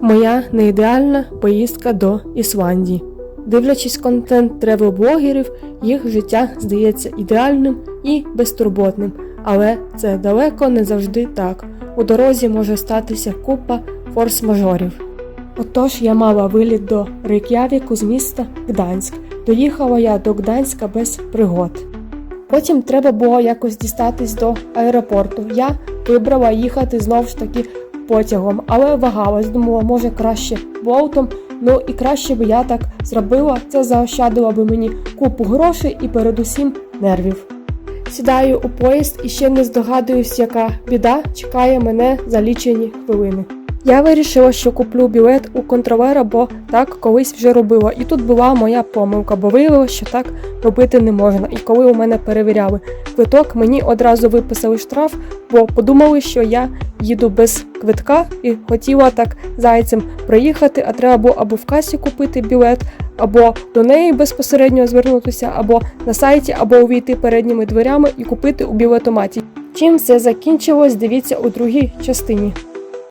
Моя неідеальна поїздка до Ісландії. Дивлячись контент тревел-блогерів, їх життя здається ідеальним і безтурботним, але це далеко не завжди так. У дорозі може статися купа форс-мажорів. Отож я мала виліт до Рейк'явіку з міста Гданськ. Доїхала я до Гданська без пригод. Потім треба було якось дістатись до аеропорту. Я вибрала їхати знову ж таки потягом, але вагалась, думала, може краще болтом. Ну і краще би я так зробила. Це заощадило би мені купу грошей і передусім нервів. Сідаю у поїзд і ще не здогадуюсь, яка біда чекає мене за лічені хвилини. Я вирішила, що куплю білет у контролера, бо так колись вже робила. І тут була моя помилка, бо виявилося, що так робити не можна. І коли у мене перевіряли квиток, мені одразу виписали штраф, бо подумали, що я їду без квитка і хотіла так зайцем проїхати, а треба було або в касі купити білет, або до неї безпосередньо звернутися, або на сайті, або увійти передніми дверями і купити у білетоматі. Чим все закінчилось, дивіться у другій частині.